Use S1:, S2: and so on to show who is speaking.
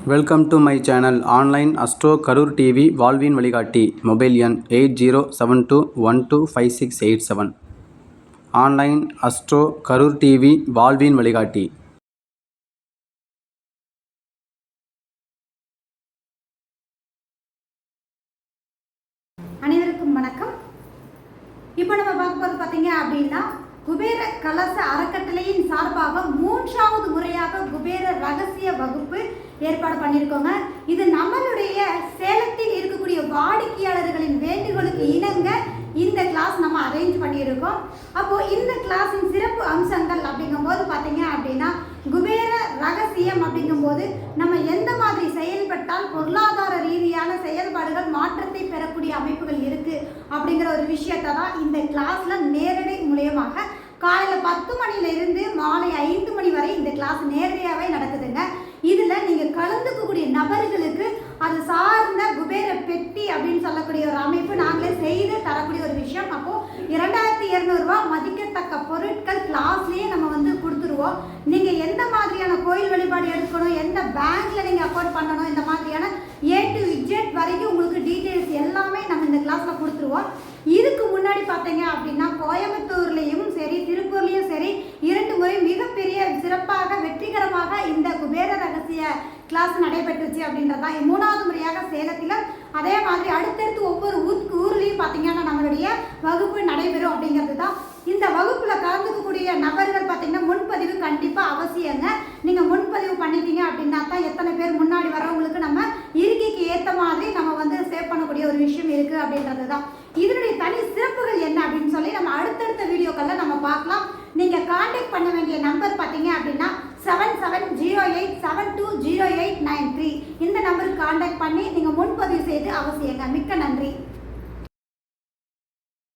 S1: Welcome to my channel online astro Karur TV வாழ்வின் வழிகாட்டி mobile எண் eight zero seven two one two five six eight seven online astro Karur TV வாழ்வின் வழிகாட்டி
S2: அனைவருக்கும் வணக்கம். இப்போ நம்ம பார்க்க போகிறது பார்த்தீங்க அப்படின்னா குபேர கலச அறக்கட்டளையின் சார்பாக மூன்றாவது முறையாக குபேர ரகசிய வகுப்பு ஏற்பாடு பண்ணியிருக்கோங்க இது நம்மளுடைய சேலத்தில் இருக்கக்கூடிய வாடிக்கையாளர்களின் வேண்டுகோளுக்கு இணங்க இந்த கிளாஸ் நம்ம அரேஞ்ச் பண்ணியிருக்கோம். அப்போ இந்த கிளாஸின் சிறப்பு அம்சங்கள் அப்படிங்கும்போது பார்த்தீங்க அப்படின்னா குபேர ரகசியம் அப்படிங்கும்போது நம்ம எந்த மாதிரி செயல்பட்டால் பொருளாதார ரீதியான செயல்பாடுகள் மாற்றத்தை பெறக்கூடிய அமைப்புகள் இருக்கு அப்படிங்கிற ஒரு விஷயத்தை தான் இந்த கிளாஸ்ல நேரடி மூலியமாக காலையில் பத்து மணியில இருந்து மாலை ஐந்து மணி வரை இந்த கிளாஸ் நேரடியாகவே நடக்குதுங்க இதில் நீங்கள் கலந்துக்கக்கூடிய நபர்களுக்கு அது சார்ந்த குபேர பெட்டி அப்படின்னு சொல்லக்கூடிய ஒரு அமைப்பு நாங்களே செய்து தரக்கூடிய ஒரு விஷயம். அப்போது இரண்டாயிரத்தி இரநூறுவா மதிக்கத்தக்க பொருட்கள் கிளாஸ்லேயே நம்ம வந்து கொடுத்துருவோம். நீங்கள் எந்த மாதிரியான கோயில் வழிபாடு எடுக்கணும் எந்த பேங்க்கில் நீங்கள் அக்கௌண்ட் பண்ணணும் இந்த மாதிரியான ஏ டு இஜெட் வரைக்கும் உங்களுக்கு டீட்டெயில்ஸ் எல்லாமே நம்ம இந்த கிளாஸில் கொடுத்துருவோம். இதுக்கு முன்னாடி பார்த்தீங்க அப்படின்னா கோயம்புத்தூர்லேயும் சரி திருப்பூர்லேயும் சரி கிளாஸ் நடைபெற்றுச்சு அப்படின்றது தான் மூணாவது முறையாக சேலத்தில் அதே மாதிரி அடுத்தடுத்து ஒவ்வொரு ஊருக்கு ஊர்லேயும் பார்த்தீங்கன்னா நம்மளுடைய வகுப்பு நடைபெறும் அப்படிங்கிறது தான் இந்த வகுப்பில் கலந்துக்கக்கூடிய நபர்கள் பார்த்தீங்கன்னா முன்பதிவு கண்டிப்பாக அவசியங்க. நீங்கள் முன்பதிவு பண்ணிட்டீங்க அப்படின்னா தான் எத்தனை பேர் முன்னாடி வரவங்களுக்கு நம்ம இருக்கைக்கு ஏற்ற மாதிரி நம்ம வந்து சேவ் பண்ணக்கூடிய ஒரு விஷயம் இருக்குது அப்படின்றது தான் இதனுடைய தனி சிறப்புகள் என்ன அப்படின்னு சொல்லி நம்ம அடுத்தடுத்த வீடியோக்களில் நம்ம பார்க்கலாம். நீங்கள் காண்டாக்ட் பண்ண வேண்டிய நம்பர் பார்த்தீங்க அப்படின்னா seven seven zero eight seven two zero eight nine three இந்த நம்பருக்கு காண்டாக்ட் பண்ணி நீங்கள் முன்பதிவு செய்து அவசியங்க. மிக்க நன்றி.